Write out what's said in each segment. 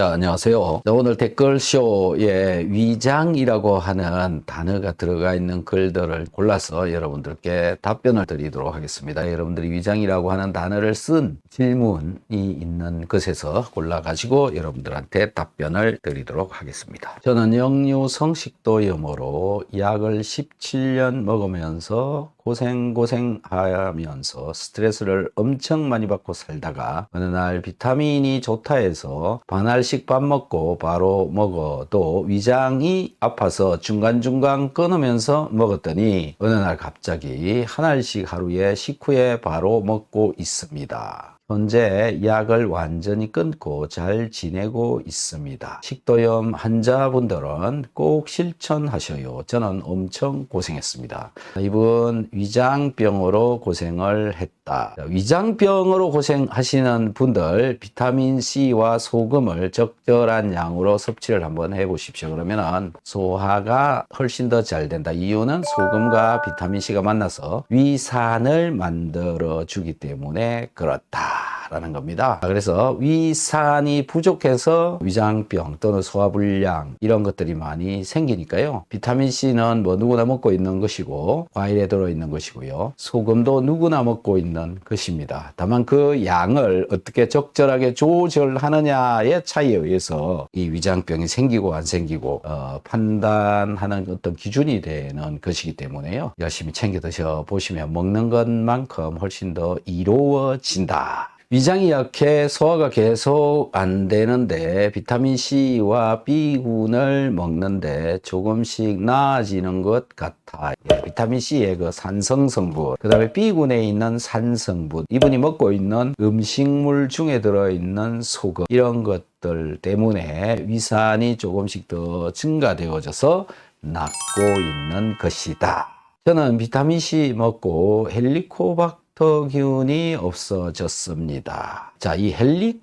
자, 안녕하세요. 자, 오늘 댓글쇼에 위장이라고 하는 단어가 들어가 있는 글들을 골라서 여러분들께 답변을 드리도록 하겠습니다. 여러분들이 위장이라고 하는 단어를 쓴 질문이 있는 것에서 골라가지고 여러분들한테 답변을 드리도록 하겠습니다. 저는 역류 성 식도 염으로 약을 17년 먹으면서 고생고생 하면서 스트레스를 엄청 많이 받고 살다가 어느 날 비타민이 좋다 해서 반알씩 밥 먹고 바로 먹어도 위장이 아파서 중간중간 끊으면서 먹었더니 어느 날 갑자기 한 알씩 하루에 식후에 바로 먹고 있습니다. 현재 약을 완전히 끊고 잘 지내고 있습니다. 식도염 환자분들은 꼭 실천하셔요. 저는 엄청 고생했습니다. 이분 위장병으로 고생을 했다. 위장병으로 고생하시는 분들 비타민 C와 소금을 적절한 양으로 섭취를 한번 해 보십시오. 그러면은 소화가 훨씬 더 잘 된다. 이유는 소금과 비타민 C가 만나서 위산을 만들어 주기 때문에 그렇다. 라는 겁니다. 그래서 위산이 부족해서 위장병 또는 소화불량 이런 것들이 많이 생기니까요. 비타민 C는 뭐 누구나 먹고 있는 것이고 과일에 들어 있는 것이고요. 소금도 누구나 먹고 있는 것입니다. 다만 그 양을 어떻게 적절하게 조절하느냐의 차이에 의해서 이 위장병이 생기고 안 생기고 어, 판단하는 어떤 기준이 되는 것이기 때문에요. 열심히 챙겨 드셔 보시면 먹는 것만큼 훨씬 더 이로워진다. 위장이 약해 소화가 계속 안 되는데 비타민 C와 B군을 먹는데 조금씩 나아지는 것 같아. 예, 비타민 C의 그 산성 성분, 그 다음에 B군에 있는 산성분, 이분이 먹고 있는 음식물 중에 들어있는 소금, 이런 것들 때문에 위산이 조금씩 더 증가되어져서 낫고 있는 것이다. 저는 비타민 C 먹고 헬리코박 헬리코박터균이 없어졌습니다. 자, 이 헬리코박터에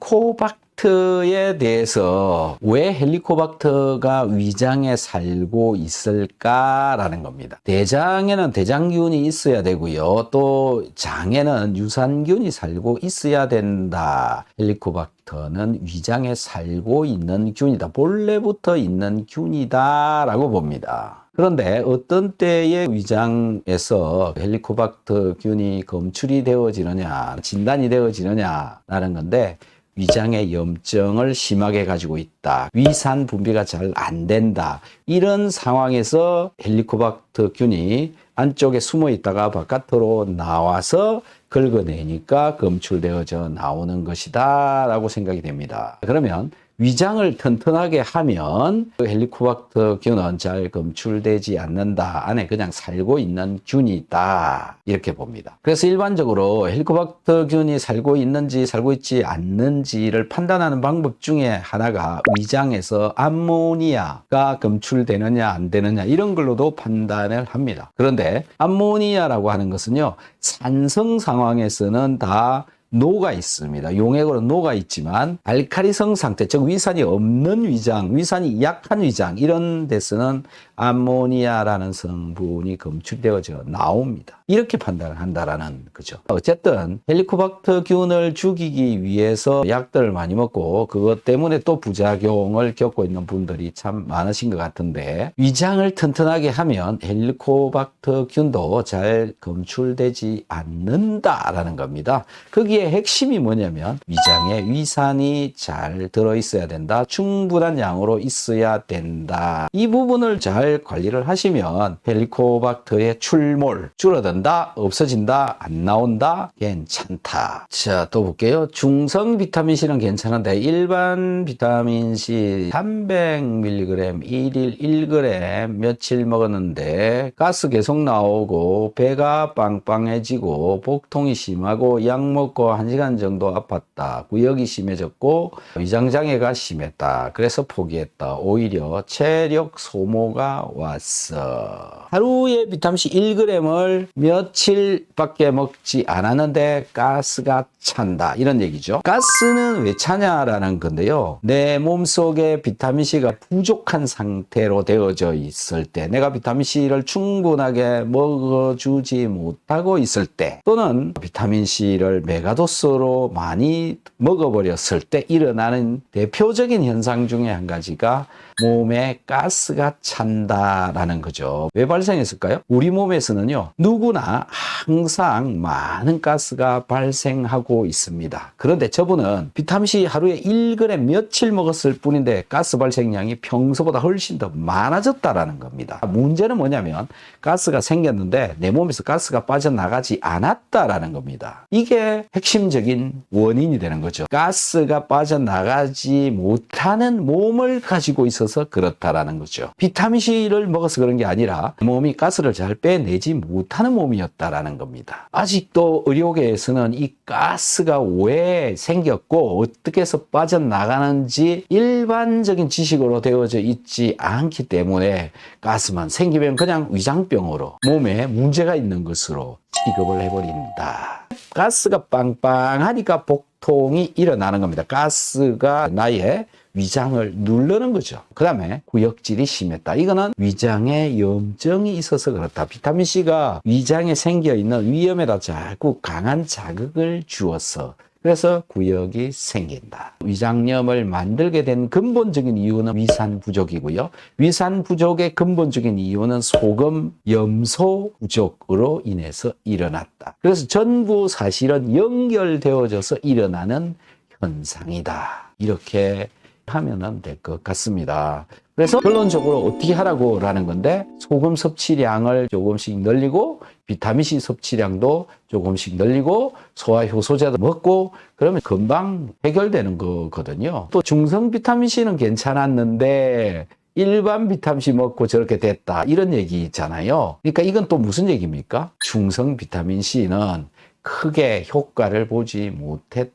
대해서 왜 헬리코박터가 위장에 살고 있을까라는 겁니다. 대장에는 대장균이 있어야 되고요. 또 장에는 유산균이 살고 있어야 된다. 헬리코박터 는 위장에 살고 있는 균이다. 본래부터 있는 균이다라고 봅니다. 그런데 어떤 때에 위장에서 헬리코박터균이 검출이 되어지느냐, 진단이 되어지느냐라는 건데 위장의 염증을 심하게 가지고 있다. 위산 분비가 잘 안 된다. 이런 상황에서 헬리코박터균이 안쪽에 숨어 있다가 바깥으로 나와서 긁어내니까 검출되어져 나오는 것이다 라고 생각이 됩니다. 그러면 위장을 튼튼하게 하면 그 헬리코박터균은 잘 검출되지 않는다. 안에 그냥 살고 있는 균이 있다. 이렇게 봅니다. 그래서 일반적으로 헬리코박터균이 살고 있는지 살고 있지 않는지를 판단하는 방법 중에 하나가 위장에서 암모니아가 검출되느냐 안 되느냐 이런 걸로도 판단을 합니다. 그런데 암모니아라고 하는 것은요. 산성 상황에서는 다 노가 있습니다. 용액으로 노가 있지만 알카리성 상태, 즉 위산이 없는 위장, 위산이 약한 위장 이런 데서는 암모니아라는 성분이 검출되어져 나옵니다. 이렇게 판단을 한다라는 거죠. 어쨌든 헬리코박터 균을 죽이기 위해서 약들을 많이 먹고 그것 때문에 또 부작용을 겪고 있는 분들이 참 많으신 것 같은데 위장을 튼튼하게 하면 헬리코박터 균도 잘 검출되지 않는다라는 겁니다. 거기에 핵심이 뭐냐면 위장에 위산이 잘 들어 있어야 된다. 충분한 양으로 있어야 된다. 이 부분을 잘 관리를 하시면 헬리코박터의 출몰 줄어든다, 없어진다, 안 나온다, 괜찮다. 자, 또 볼게요. 중성 비타민 C는 괜찮은데 일반 비타민 C 300mg 1일 1g 며칠 먹었는데 가스 계속 나오고 배가 빵빵해지고 복통이 심하고 약 먹고 1시간 정도 아팠다. 구역이 심해졌고 위장장애가 심했다. 그래서 포기했다. 오히려 체력 소모가 왔어. 하루에 비타민C 1g을 며칠밖에 먹지 않았는데 가스가 찬다. 이런 얘기죠. 가스는 왜 차냐라는 건데요. 내 몸속에 비타민C가 부족한 상태로 되어져 있을 때, 내가 비타민C를 충분하게 먹어주지 못하고 있을 때, 또는 비타민C를 메가 도스로 많이 먹어버렸을 때 일어나는 대표적인 현상 중에 한 가지가 몸에 가스가 찬다라는 거죠. 왜 발생했을까요? 우리 몸에서는요, 누구나 항상 많은 가스가 발생하고 있습니다. 그런데 저분은 비타민C 하루에 1g 며칠 먹었을 뿐인데 가스 발생량이 평소보다 훨씬 더 많아졌다라는 겁니다. 문제는 뭐냐면 가스가 생겼는데 내 몸에서 가스가 빠져나가지 않았다라는 겁니다. 이게 핵심적인 원인이 되는 거죠. 가스가 빠져나가지 못하는 몸을 가지고 있어서 그렇다라는 거죠. 비타민C를 먹어서 그런 게 아니라 몸이 가스를 잘 빼내지 못하는 몸이었다라는 겁니다. 아직도 의료계에서는 이 가스가 왜 생겼고 어떻게 해서 빠져나가는지 일반적인 지식으로 되어져 있지 않기 때문에 가스만 생기면 그냥 위장병으로 몸에 문제가 있는 것으로 취급을 해버린다. 가스가 빵빵하니까 복통이 일어나는 겁니다. 가스가 나의 위장을 누르는 거죠. 그 다음에 구역질이 심했다. 이거는 위장에 염증이 있어서 그렇다. 비타민C가 위장에 생겨 있는 위염에다 자꾸 강한 자극을 주어서 그래서 구역이 생긴다. 위장염을 만들게 된 근본적인 이유는 위산 부족이고요. 위산 부족의 근본적인 이유는 소금, 염소 부족으로 인해서 일어났다. 그래서 전부 사실은 연결되어져서 일어나는 현상이다. 이렇게 하면 될 것 같습니다. 그래서 결론적으로 어떻게 하라고 라는 건데 소금 섭취량을 조금씩 늘리고 비타민C 섭취량도 조금씩 늘리고 소화 효소제도 먹고 그러면 금방 해결되는 거거든요. 또 중성 비타민C는 괜찮았는데 일반 비타민C 먹고 저렇게 됐다 이런 얘기 있잖아요. 그러니까 이건 또 무슨 얘기입니까? 중성 비타민C는 크게 효과를 보지 못했다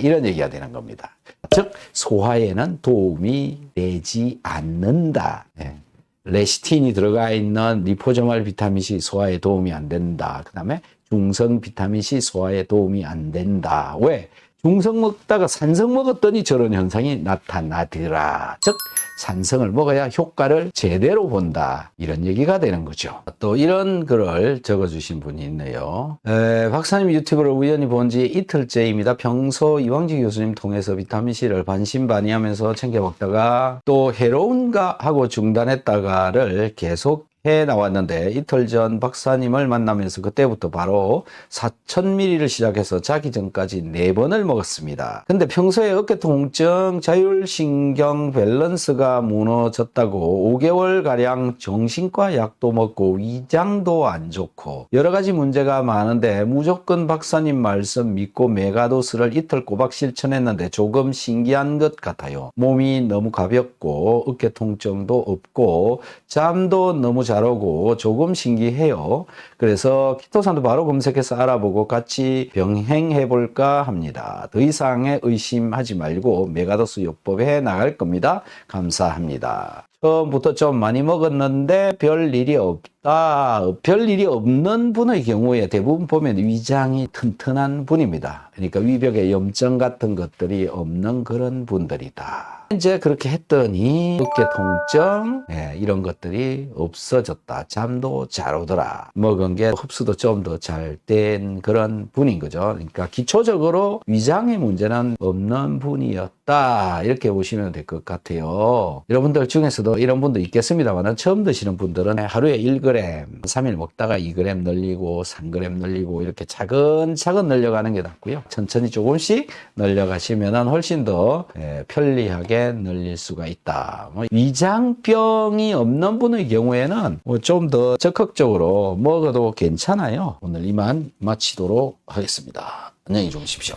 이런 얘기가 되는 겁니다. 즉 소화에는 도움이 되지 않는다. 예. 레시틴이 들어가 있는 리포저말 비타민C 소화에 도움이 안 된다. 그 다음에 중성 비타민C 소화에 도움이 안 된다. 왜? 중성 먹다가 산성 먹었더니 저런 현상이 나타나더라. 즉 산성을 먹어야 효과를 제대로 본다. 이런 얘기가 되는 거죠. 또 이런 글을 적어주신 분이 있네요. 에, 박사님 유튜브를 우연히 본 지 이틀째입니다. 평소 이왕지 교수님 통해서 비타민C를 반신반의하면서 챙겨 먹다가 또 해로운가 하고 중단했다가를 계속 해 나왔는데 이틀 전 박사님을 만나면서 그때부터 바로 4,000ml를 시작해서 자기 전까지 4번을 먹었습니다. 근데 평소에 어깨 통증, 자율신경 밸런스가 무너졌다고 5개월가량 정신과 약도 먹고 위장도 안 좋고 여러 가지 문제가 많은데 무조건 박사님 말씀 믿고 메가도스를 이틀 꼬박 실천했는데 조금 신기한 것 같아요. 몸이 너무 가볍고 어깨 통증도 없고 잠도 너무 잘 오고 조금 신기해요. 그래서 키토산도 바로 검색해서 알아보고 같이 병행해 볼까 합니다. 더 이상의 의심하지 말고 메가도스 요법에 나갈 겁니다. 감사합니다. 처음부터 좀 많이 먹었는데 별 일이 없다. 별 일이 없는 분의 경우에 대부분 보면 위장이 튼튼한 분입니다. 그러니까 위벽에 염증 같은 것들이 없는 그런 분들이다. 이제 그렇게 했더니 어깨 통증 예, 이런 것들이 없어졌다. 잠도 잘 오더라. 먹은 게 흡수도 좀 더 잘 된 그런 분인 거죠. 그러니까 기초적으로 위장의 문제는 없는 분이었다. 이렇게 보시면 될 것 같아요. 여러분들 중에서도 이런 분도 있겠습니다만 처음 드시는 분들은 하루에 1g, 3일 먹다가 2g 늘리고 3g 늘리고 이렇게 차근차근 늘려가는 게 낫고요. 천천히 조금씩 늘려가시면 훨씬 더 예, 편리하 게 늘릴 수가 있다. 뭐 위장병이 없는 분의 경우에는 뭐 좀 더 적극적으로 먹어도 괜찮아요. 오늘 이만 마치도록 하겠습니다. 안녕히 주무십시오.